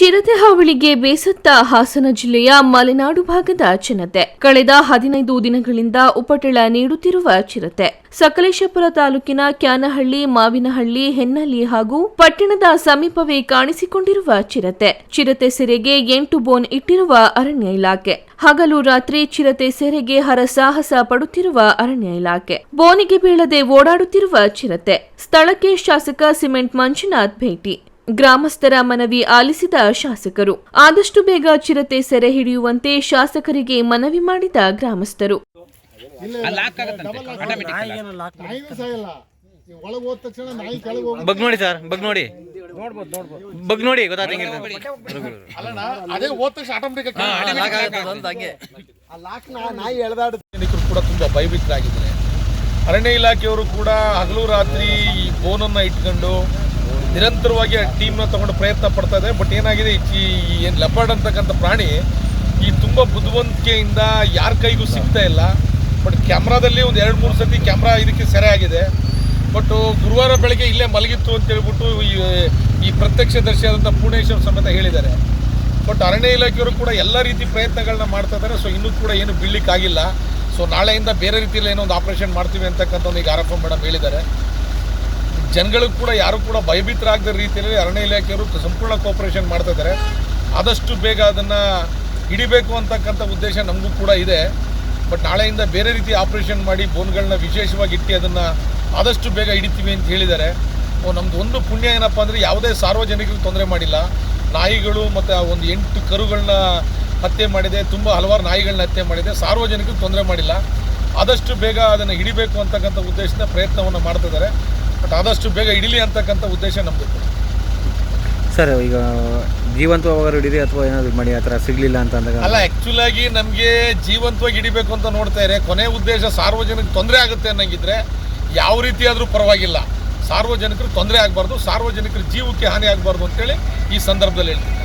ಚಿರತೆ ಹಾವಳಿಗೆ ಬೇಸತ್ತ ಹಾಸನ ಜಿಲ್ಲೆಯ ಮಲೆನಾಡು ಭಾಗದ ಜನತೆ ಕಳೆದ ಹದಿನೈದು ದಿನಗಳಿಂದ ಉಪಟಳ ನೀಡುತ್ತಿರುವ ಚಿರತೆ. ಸಕಲೇಶಪುರ ತಾಲೂಕಿನ ಕ್ಯಾನಹಳ್ಳಿ, ಮಾವಿನಹಳ್ಳಿ ಹೆನ್ನಳ್ಳಿ ಹಾಗೂ ಪಟ್ಟಣದ ಸಮೀಪವೇ ಕಾಣಿಸಿಕೊಂಡಿರುವ ಚಿರತೆ. ಚಿರತೆ ಸೆರೆಗೆ ಎಂಟು ಬೋನ್ ಇಟ್ಟಿರುವ ಅರಣ್ಯ ಇಲಾಖೆ. ಹಗಲು ರಾತ್ರಿ ಚಿರತೆ ಸೆರೆಗೆ ಹರಸಾಹಸ ಪಡುತ್ತಿರುವ ಅರಣ್ಯ ಇಲಾಖೆ. ಬೋನಿಗೆ ಬೀಳದೆ ಓಡಾಡುತ್ತಿರುವ ಚಿರತೆ. ಸ್ಥಳಕ್ಕೆ ಶಾಸಕ ಸಿಮೆಂಟ್ ಮಂಜುನಾಥ್ ಭೇಟಿ. ಗ್ರಾಮಸ್ಥರ ಮನವಿ ಆಲಿಸಿದ ಶಾಸಕರು. ಆದಷ್ಟು ಬೇಗ ಚಿರತೆ ಸೆರೆ ಹಿಡಿಯುವಂತೆ ಶಾಸಕರಿಗೆ ಮನವಿ ಮಾಡಿದ ಗ್ರಾಮಸ್ಥರು. ಬಗ್ ನೋಡಿ ಸರ್ ಬಗ್ ನೋಡಿ. ಬಗ್ ನೋಡಿ ಅದೇ ಹೋದ ತಕ್ಷಣ ಆಟೋಮೆಟಿಕ್ ಕೂಡ ತುಂಬ ಭಯಭೀತರಾಗಿದ್ದಾರೆ. ಅರಣ್ಯ ಇಲಾಖೆಯವರು ಕೂಡ ಹಗಲು ರಾತ್ರಿ ಈ ಬೋನನ್ನ ಇಟ್ಕೊಂಡು ನಿರಂತರವಾಗಿ ಆ ಟೀಮ್ನ ತಗೊಂಡು ಪ್ರಯತ್ನ ಪಡ್ತಾ ಇದೆ. ಬಟ್ ಏನಾಗಿದೆ, ಈ ಏನು ಲೆಪರ್ಡ್ ಅಂತಕ್ಕಂಥ ಪ್ರಾಣಿ, ಈ ತುಂಬ ಬುದ್ಧಿವಂತಿಕೆಯಿಂದ ಯಾರ ಕೈಗೂ ಸಿಗ್ತಾ ಇಲ್ಲ. ಬಟ್ ಕ್ಯಾಮ್ರಾದಲ್ಲಿ ಒಂದು ಎರಡು ಮೂರು ಸತಿ ಕ್ಯಾಮ್ರಾ ಇದಕ್ಕೆ ಸೆರೆ ಆಗಿದೆ. ಬಟ್ ಗುರುವಾರ ಬೆಳಗ್ಗೆ ಇಲ್ಲೇ ಮಲಗಿತ್ತು ಅಂತ ಹೇಳ್ಬಿಟ್ಟು ಈ ಈ ಪ್ರತ್ಯಕ್ಷದರ್ಶಿಯಾದಂಥ ಪೂರ್ಣೇಶ್ವರ ಸಮೇತ ಹೇಳಿದ್ದಾರೆ. ಬಟ್ ಅರಣ್ಯ ಇಲಾಖೆಯವರು ಕೂಡ ಎಲ್ಲ ರೀತಿ ಪ್ರಯತ್ನಗಳನ್ನ ಮಾಡ್ತಾ ಇದ್ದಾರೆ. ಸೊ ಇನ್ನೂ ಕೂಡ ಏನು ಬೀಳಲಿಕ್ಕಾಗಿಲ್ಲ. ಸೊ ನಾಳೆಯಿಂದ ಬೇರೆ ರೀತಿಯಲ್ಲಿ ಏನೋ ಒಂದು ಆಪರೇಷನ್ ಮಾಡ್ತೀವಿ ಅಂತಕ್ಕಂಥ ಒಂದು ಈಗ ಆರೋಪ ಮೇಡಮ್ ಹೇಳಿದ್ದಾರೆ. ಜನಗಳಿಗೂ ಕೂಡ ಯಾರು ಕೂಡ ಭಯಭೀತರಾಗದ ರೀತಿಯಲ್ಲಿ ಅರಣ್ಯ ಇಲಾಖೆಯವರು ಸಂಪೂರ್ಣ ಕೋಪರೇಷನ್ ಮಾಡ್ತಾ ಇದ್ದಾರೆ. ಆದಷ್ಟು ಬೇಗ ಅದನ್ನು ಹಿಡಿಬೇಕು ಅಂತಕ್ಕಂಥ ಉದ್ದೇಶ ನಮಗೂ ಕೂಡ ಇದೆ. ಬಟ್ ನಾಳೆಯಿಂದ ಬೇರೆ ರೀತಿ ಆಪರೇಷನ್ ಮಾಡಿ ಬೋನ್ಗಳನ್ನ ವಿಶೇಷವಾಗಿ ಇಟ್ಟು ಅದನ್ನು ಆದಷ್ಟು ಬೇಗ ಹಿಡಿತೀವಿ ಅಂತ ಹೇಳಿದ್ದಾರೆ. ಓ, ನಮ್ದು ಒಂದು ಪುಣ್ಯ ಏನಪ್ಪ ಅಂದರೆ ಯಾವುದೇ ಸಾರ್ವಜನಿಕರಿಗೆ ತೊಂದರೆ ಮಾಡಿಲ್ಲ. ನಾಯಿಗಳು ಮತ್ತು ಒಂದು ಎಂಟು ಕರುಗಳನ್ನ ಹತ್ಯೆ ಮಾಡಿದೆ, ತುಂಬ ಹಲವಾರು ನಾಯಿಗಳನ್ನ ಹತ್ಯೆ ಮಾಡಿದೆ ಸಾರ್ವಜನಿಕರಿಗೆ ತೊಂದರೆ ಮಾಡಿಲ್ಲ. ಆದಷ್ಟು ಬೇಗ ಅದನ್ನು ಹಿಡಿಬೇಕು ಅಂತಕ್ಕಂಥ ಉದ್ದೇಶದಿಂದ ಪ್ರಯತ್ನವನ್ನು ಮಾಡ್ತಿದ್ದಾರೆ ಬಟ್ ಆದಷ್ಟು ಬೇಗ ಹಿಡಿಲಿ ಅಂತಕ್ಕಂಥ ಉದ್ದೇಶ ನಮ್ಮದು ಸರ್ ಈಗ ಜೀವಂತವಾಗಿ ಹಿಡೀರಿ ಅಥವಾ ಏನಾದ್ರು ಮಾಡಿ ಆ ಥರ ಸಿಗಲಿಲ್ಲ ಅಂತ ಅಂದಾಗ? ಅಲ್ಲ ಆ್ಯಕ್ಚುಲಾಗಿ ನಮಗೆ ಜೀವಂತವಾಗಿ ಹಿಡಿಬೇಕು ಅಂತ ನೋಡ್ತಾ ಇದ್ದಾರೆ ಕೊನೆ ಉದ್ದೇಶ ಸಾರ್ವಜನಿಕ ತೊಂದರೆ ಆಗುತ್ತೆ ಅನ್ನಂಗಿದ್ರೆ ಯಾವ ರೀತಿ ಆದರೂ ಪರವಾಗಿಲ್ಲ. ಸಾರ್ವಜನಿಕರು ತೊಂದರೆ ಆಗಬಾರ್ದು ಸಾರ್ವಜನಿಕರ ಜೀವಕ್ಕೆ ಹಾನಿ ಆಗಬಾರ್ದು ಅಂತೇಳಿ ಈ ಸಂದರ್ಭದಲ್ಲಿ ಹೇಳ್ತೀನಿ.